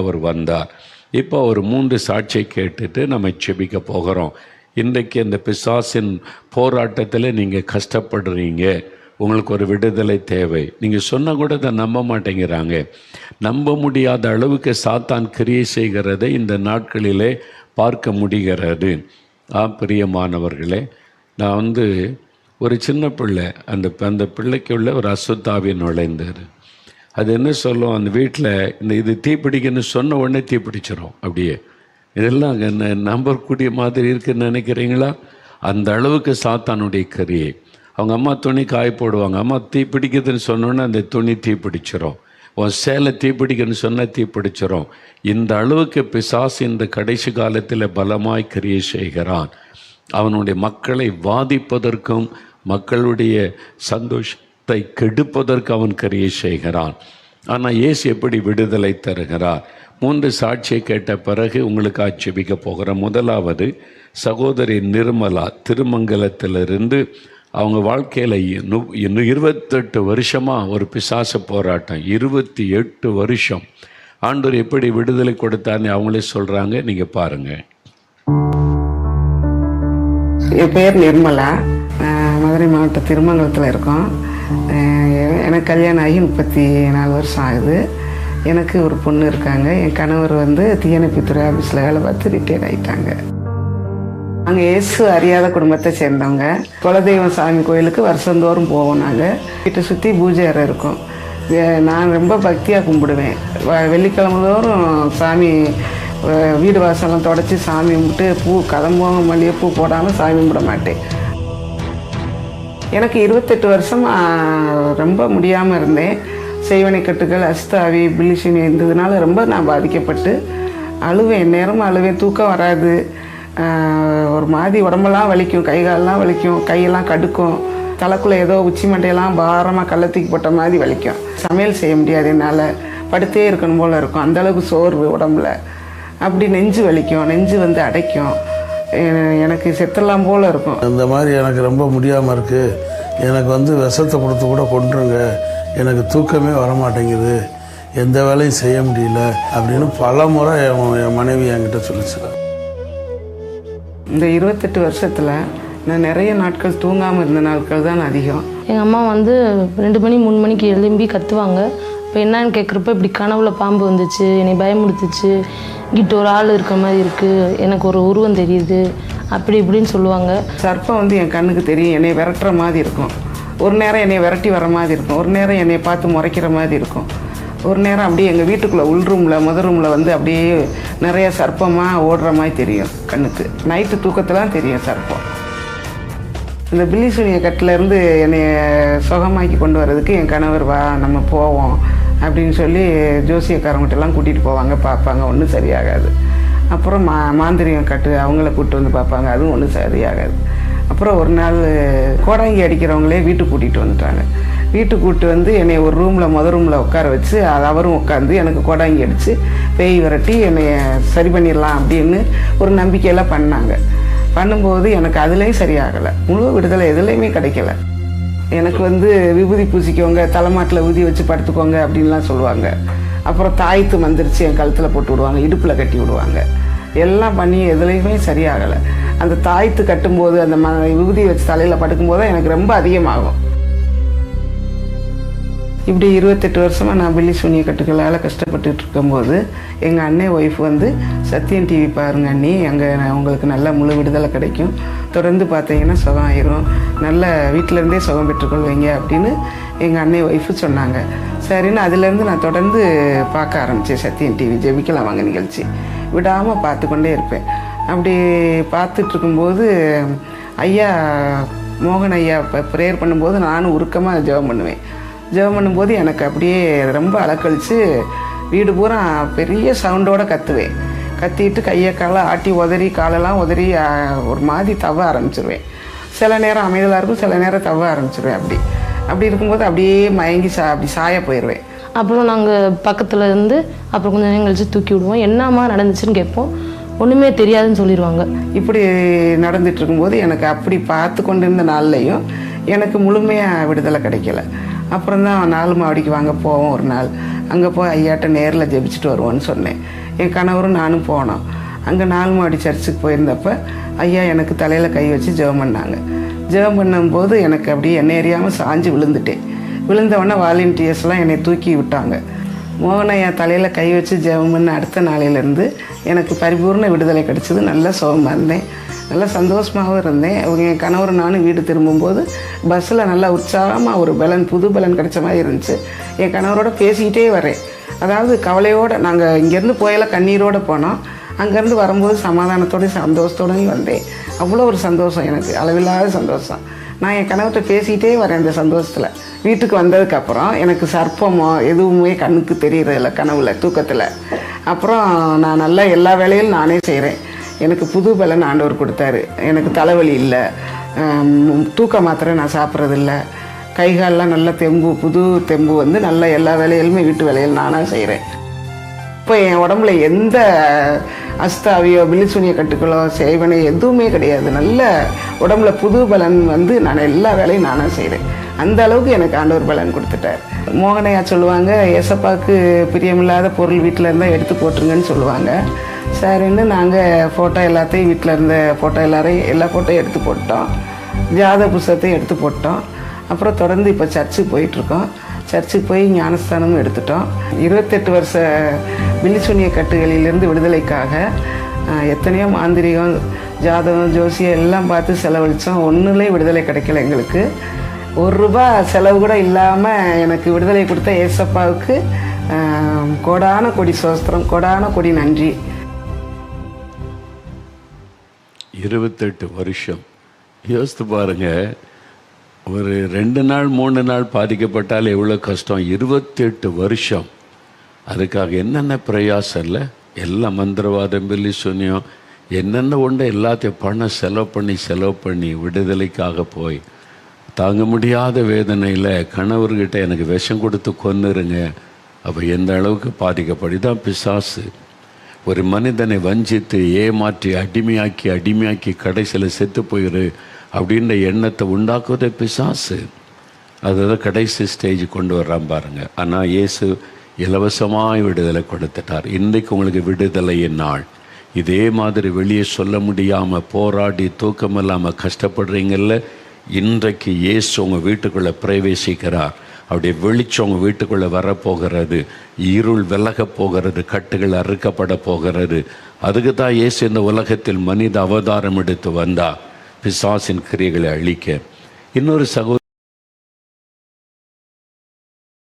அவர் வந்தார். இப்போ ஒரு மூன்று சாட்சியை கேட்டுட்டு நம்ம செபிக்க போகிறோம். இன்றைக்கு இந்த பிசாசின் போராட்டத்தில் நீங்கள் கஷ்டப்படுறீங்க. உங்களுக்கு ஒரு விடுதலை தேவை. நீங்கள் சொன்ன கூட அதை நம்ப மாட்டேங்கிறாங்க. நம்ப முடியாத அளவுக்கு சாத்தான் கிரியை செய்கிறதை இந்த நாட்களிலே பார்க்க முடிகிறது. ஆ பிரியமானவர்களே நான் வந்து ஒரு சின்ன பிள்ளை. அந்த அந்த பிள்ளைக்குள்ள ஒரு அசுத்தாவி நுழைந்தது. அது என்ன சொல்லும்? அந்த வீட்டில் இந்த இது தீப்பிடிக்குன்னு சொன்ன உடனே தீப்பிடிச்சிடும் அப்படியே. இதெல்லாம் என்ன நம்பக்கூடிய மாதிரி இருக்குன்னு நினைக்கிறீங்களா? அந்த அளவுக்கு சாத்தானுடைய கரியை. அவங்க அம்மா துணி காய போடுவாங்க. அம்மா தீ பிடிக்குதுன்னு சொன்னோன்னே அந்த துணி தீ பிடிச்சிரும் உன் சேலை தீ பிடிக்குன்னு சொன்னால் தீ பிடிச்சிரும் இந்த அளவுக்கு பிசாசு இந்த கடைசி காலத்தில் பலமாய் கிரியை செய்கிறான். அவனுடைய மக்களை வாதிப்பதற்கும் மக்களுடைய சந்தோஷம் சந்தோஷத்தை கெடுப்பதற்கு அவன் கரியை செய்கிறான். ஆனால் இயேசு எப்படி விடுதலை தருகிறார்? மூன்று சாட்சியை கேட்ட பிறகு உங்களுக்கு ஆட்சேபிக்க போகிற முதலாவது சகோதரி நிர்மலா திருமங்கலத்திலிருந்து அவங்க வாழ்க்கையில் இன்னும் இருபத்தெட்டு வருஷமாக ஒரு பிசாச போராட்டம். இருபத்தி எட்டு வருஷம். ஆண்டவர் எப்படி விடுதலை கொடுத்தான்னு அவங்களே சொல்கிறாங்க நீங்கள் பாருங்கள் என் பேர் நிர்மலா. மதுரை மாவட்டம் திருமங்கலத்தில் இருக்கோம். எனக்கு கல்யாணம் ஆகி முப்பத்தி நாலு வருஷம் ஆகுது. எனக்கு ஒரு பொண்ணு இருக்காங்க. என் கணவர் வந்து தீயணைப்புத்துறை ஆஃபீஸில் வேலை பார்த்து ரிட்டையர் ஆகிட்டாங்க நாங்கள் இயேசு அறியாத குடும்பத்தை சேர்ந்தவங்க. குலதெய்வம் சாமி கோயிலுக்கு வருஷந்தோறும் போவோம் நாங்கள் வீட்டை சுற்றி பூஜை அறை இருக்கும். நான் ரொம்ப பக்தியாக கும்பிடுவேன். வெள்ளிக்கிழமை தோறும் சாமி வீடு வாசலாம் தொடச்சி சாமி கும்பிட்டு பூ கதம்போம் மல்லிகை பூ போடாமல் சாமி கும்பிட மாட்டேன். எனக்கு இருபத்தெட்டு வருஷம் ரொம்ப முடியாமல் இருந்தேன். செய்வனை கட்டுகள் அஸ்தாவி பிலிஷினி இருந்ததுனால ரொம்ப நான் பாதிக்கப்பட்டு அழுவேன். நேரமும் அழுவேன். தூக்கம் வராது. ஒரு மாதிரி உடம்பெல்லாம் வலிக்கும். கை காலெல்லாம் வலிக்கும். கையெல்லாம் கடுக்கும். தலைக்குள்ளே ஏதோ உச்சி மண்டையெல்லாம் பாரமாக கள்ளத்துக்கு போட்ட மாதிரி வலிக்கும். சமையல் செய்ய முடியாது என்னால். படுத்தே இருக்கணும் போல் இருக்கும். அந்த அளவுக்கு சோர்வு உடம்புல. அப்படி நெஞ்சு வலிக்கும். நெஞ்சு வந்து அடைக்கும். எனக்கு செத்துடலாம் போல் இருக்கும். இந்த மாதிரி எனக்கு ரொம்ப முடியாமல் இருக்குது எனக்கு வந்து விஷத்தை கொடுத்து கூட கொண்டுருங்க எனக்கு தூக்கமே வர மாட்டேங்குது எந்த வேலையும் செய்ய முடியல அப்படின்னு பல முறை என் என் மனைவி என்கிட்ட சொல்லிச்சு. இந்த இருபத்தெட்டு வருஷத்தில் நான் நிறைய நாட்கள் தூங்காமல் இருந்த நாட்கள் தான் அதிகம். எங்கள் அம்மா வந்து ரெண்டு மணி மூணு மணிக்கு எழும்பி கத்துவாங்க. இப்போ என்னன்னு கேட்குறப்ப இப்படி கனவுல பாம்பு வந்துச்சு என்னை பயமுடுத்துச்சு கிட்ட ஒரு ஆள் இருக்கிற மாதிரி இருக்குது எனக்கு ஒரு உருவம் தெரியுது அப்படி இப்படின்னு சொல்லுவாங்க. சர்ப்பம் வந்து என் கண்ணுக்கு தெரியும் என்னை விரட்டுற மாதிரி இருக்கும். ஒரு நேரம் என்னை விரட்டி வர மாதிரி இருக்கும் ஒரு நேரம் என்னை பார்த்து முறைக்கிற மாதிரி இருக்கும். ஒரு நேரம் அப்படியே எங்கள் வீட்டுக்குள்ளே உள் ரூமில் முத ரூமில் வந்து அப்படியே நிறைய சர்ப்பமாக ஓடுற மாதிரி தெரியும் கண்ணுக்கு. நைட்டு தூக்கத்துலாம் தெரியும் சர்ப்பம். இந்த பில்லி சூனிய கட்டிலேருந்து என்னை சுகமாக்கி கொண்டு வர்றதுக்கு என் கணவர் வா நம்ம போவோம். அப்படின்னு சொல்லி ஜோசியக்காரங்கிட்டலாம் கூட்டிகிட்டு போவாங்க பார்ப்பாங்க. ஒன்றும் சரியாகாது. அப்புறம் மா மாந்திரியம் கட்டு அவங்கள கூப்பிட்டு வந்து பார்ப்பாங்க. அதுவும் ஒன்றும் சரியாகாது. அப்புறம் ஒரு நாள் கோடாங்கி அடிக்கிறவங்களே வீட்டுக்கு கூட்டிகிட்டு வந்துட்டாங்க. வீட்டுக்கு கூப்பிட்டு வந்து என்னை ஒரு ரூமில் முத ரூமில் உட்கார வச்சு அது அவரும் உட்காந்து எனக்கு கோடாங்கி அடித்து பேய் விரட்டி என்னை சரி பண்ணிடலாம் அப்படின்னு ஒரு நம்பிக்கையெல்லாம் பண்ணாங்க. பண்ணும்போது எனக்கு அதுலேயும் சரியாகலை. முழு விடுதலை எதுலேயுமே கிடைக்கல. எனக்கு வந்து விபூதி பூசிக்கோங்க தலைமாட்டில் ஊதி வச்சு படுத்துக்கோங்க அப்படின்லாம் சொல்லுவாங்க. அப்புறம் தாய்த்து மந்திரிச்சு என் கழுத்தில் போட்டு விடுவாங்க இடுப்பில் கட்டி விடுவாங்க. எல்லாம் பண்ணி எதுலேயுமே சரியாகலை. அந்த தாய்த்து கட்டும்போது அந்த ம விபூதி வச்சு தலையில் படுக்கும்போது தான் எனக்கு ரொம்ப அதிகமாகும். இப்படி இருபத்தெட்டு வருஷமாக நான் பில்லி சூனிய கட்டுக்களால் கஷ்டப்பட்டுட்டு இருக்கும்போது எங்கள் அண்ணன் ஒய்ஃப் வந்து சத்யன் டிவி பாருங்க அண்ணி அங்கே உங்களுக்கு நல்ல முழு விடுதலை கிடைக்கும். தொடர்ந்து பார்த்தீங்கன்னா சுகம் ஆயிரும். நல்ல வீட்டிலேருந்தே சுகம் பெற்றுக்கொள்வீங்க அப்படின்னு எங்கள் அண்ணன் ஒய்ஃபு சொன்னாங்க. சரின்னு அதுலேருந்து நான் தொடர்ந்து பார்க்க ஆரம்பித்தேன் சத்யன் டிவி ஜெபிக்கலாம் வாங்க நிகழ்ச்சி. விடாமல் பார்த்து கொண்டே இருப்பேன். அப்படி பார்த்துட்ருக்கும்போது ஐயா மோகன் ஐயா இப்போ ப்ரேயர் பண்ணும்போது நானும் உருக்கமாக ஜெபம் பண்ணுவேன். ஜெபம் பண்ணும்போது எனக்கு அப்படியே ரொம்ப அலக்கழிச்சு வீடு பூரா பெரிய சவுண்டோட கத்துவேன். கத்திட்டு கையை காலை ஆட்டி உதறி காலெல்லாம் உதறி ஒரு மாதிரி தவ ஆரம்பிச்சிருவேன். சில நேரம் அமைதலாக இருக்கும் சில நேரம் தவ ஆரம்பிச்சிருவேன் அப்படி. அப்படி இருக்கும்போது அப்படியே மயங்கி சா அப்படி சாய போயிடுவேன் அப்புறம் நாங்கள் பக்கத்தில் இருந்து அப்புறம் கொஞ்சம் நேரம் கழிச்சு தூக்கி விடுவோம். என்னம்மா நடந்துச்சுன்னு கேட்போம். ஒன்றுமே தெரியாதுன்னு சொல்லிடுவாங்க இப்படி நடந்துட்டு இருக்கும்போது எனக்கு அப்படி பார்த்து கொண்டிருந்த நாள்லையும் எனக்கு முழுமையாக விடுதலை கிடைக்கல. அப்புறம் தான் நாலு மாவடிக்கு வாங்க போவோம் ஒரு நாள். அங்கே போய் ஐயாட்ட நேரில் ஜெபிச்சுட்டு வருவோன்னு சொன்னேன். என் கணவரும் நானும் போனோம். அங்கே நாலு மாடி சர்ச்சுக்கு போயிருந்தப்ப ஐயா எனக்கு தலையில் கை வச்சு ஜெபம் பண்ணாங்க. ஜெபம் பண்ணும்போது எனக்கு அப்படியே என்ன எறியாமல் சாஞ்சு விழுந்துட்டேன் விழுந்தவொடனே வாலண்டியர்ஸ்லாம் என்னை தூக்கி விட்டாங்க. மோகனையா தலையில் கை வச்சு ஜெபம் பண்ண அடுத்த நாளையிலேருந்து எனக்கு பரிபூர்ண விடுதலை கிடச்சிது. நல்லா சுகமாக இருந்தேன். நல்லா சந்தோஷமாகவும் இருந்தேன். அவங்க என் கணவர் நானும் வீடு திரும்பும்போது பஸ்ஸில் நல்லா உற்சாகமாக ஒரு பலன் புது பலன் கிடைச்ச மாதிரி இருந்துச்சு. என் கணவரோட பேசிக்கிட்டே வரேன். அதாவது கவலையோடு நாங்கள் இங்கேருந்து போயெல்லாம் கண்ணீரோடு போனோம். அங்கேருந்து வரும்போது சமாதானத்தோடையும் சந்தோஷத்தோடையும் வந்தேன். அவ்வளோ ஒரு சந்தோஷம் எனக்கு. அளவில்லாத சந்தோஷம். நான் என் கணவர்கிட்ட பேசிக்கிட்டே வரேன் அந்த சந்தோஷத்தில். வீட்டுக்கு வந்ததுக்கப்புறம் எனக்கு சர்ப்பமோ எதுவுமே கண்ணுக்கு தெரியறதில்ல கனவுல தூக்கத்தில். அப்புறம் நான் நல்லா எல்லா வேலையும் நானே செய்கிறேன் எனக்கு புது பலன் ஆண்டவர் கொடுத்தாரு. எனக்கு தலைவலி இல்லை. தூக்க மாத்திரை நான் சாப்பிட்றதில்ல. கைகாலெலாம் நல்ல தெம்பு புது தெம்பு வந்து நல்ல எல்லா வேலையிலுமே வீட்டு வேலையில் நானாக செய்கிறேன் இப்போ என் உடம்புல எந்த அஸ்தாவியோ பில்லிசூனிய கட்டுக்களோ செய்வனை எதுவுமே கிடையாது. நல்ல உடம்புல புது பலன் வந்து நான் எல்லா வேலையும் நானாக செய்கிறேன் அந்த அளவுக்கு எனக்கு ஆண்டவர் பலன் கொடுத்துட்டார். மோகனையா சொல்லுவாங்க எசப்பாவுக்கு பிரியமில்லாத பொருள் வீட்டில் இருந்தால் எடுத்து போட்டுருங்கன்னு சொல்லுவாங்க. சரின்னு நாங்கள் ஃபோட்டோ எல்லாத்தையும் வீட்டில் இருந்த ஃபோட்டோ எல்லாரையும் எல்லா ஃபோட்டோயும் எடுத்து போட்டோம் ஜாத புஸ்தகத்தையும் எடுத்து போட்டோம் அப்புறம் தொடர்ந்து இப்போ சர்ச்சுக்கு போயிட்டுருக்கோம். சர்ச்சுக்கு போய் ஞானஸ்தானமும் எடுத்துட்டோம். இருபத்தெட்டு வருஷ பில்லிசூனிய கட்டுகளிலிருந்து விடுதலைக்காக எத்தனையோ மாந்திரிகம் ஜாதகம் ஜோசியம் எல்லாம் பார்த்து செலவழித்தோம் ஒன்றுலேயும் விடுதலை கிடைக்கல எங்களுக்கு. ஒரு ரூபா செலவு கூட இல்லாமல் எனக்கு விடுதலை கொடுத்த ஏசப்பாவுக்கு கோடான கொடி சோஸ்திரம் கோடான கொடி நன்றி. இருபத்தெட்டு வருஷம். யோசித்து பாருங்க. ஒரு ரெண்டு நாள் மூணு நாள் பாதிக்கப்பட்டால் எவ்வளோ கஷ்டம்? இருபத்தெட்டு வருஷம். அதுக்காக என்னென்ன பிரயாசம் இல்லை? எல்லாம் மந்திரவாதம் பில்லி சொன்னியும் என்னென்ன உண்டு எல்லாத்தையும் பணம் செலவு பண்ணி செலவு பண்ணி விடுதலைக்காக போய் தாங்க முடியாத வேதனையில் கணவர்கிட்ட எனக்கு விஷம் கொடுத்து கொன்னுருங்க. அப்போ எந்த அளவுக்கு பாதிக்கப்படி தான் பிசாசு. ஒரு மனிதனை வஞ்சித்து ஏமாற்றி அடிமையாக்கி அடிமையாக்கி கடைசியில் செத்து போயிரு அப்படின்ற எண்ணத்தை உண்டாக்குவதே பிசாசு. அதுதான் கடைசி ஸ்டேஜ் கொண்டு வர்றான் பாருங்க. ஆனால் இயேசு இலவசமாய் விடுதலை கொடுத்துட்டார். இன்றைக்கு உங்களுக்கு விடுதலையின் நாள். இதே மாதிரி வெளியே சொல்ல முடியாமல் போராடி தூக்கம் இல்லாமல் கஷ்டப்படுறீங்கல்ல இன்றைக்கு இயேசு உங்கள் வீட்டுக்குள்ளே பிரவேசிக்கிறார். அவருடைய வெளிச்சம் உங்கள் வீட்டுக்குள்ளே வரப்போகிறது. இருள் விலகப் போகிறது. கட்டுகள் அறுக்கப்பட போகிறது. அதுக்கு தான் இயேசு இந்த உலகத்தில் மனித அவதாரம் எடுத்து வந்தா பிசாசின் கிரியைகளை அழிக்க. இன்னொரு சகோதரி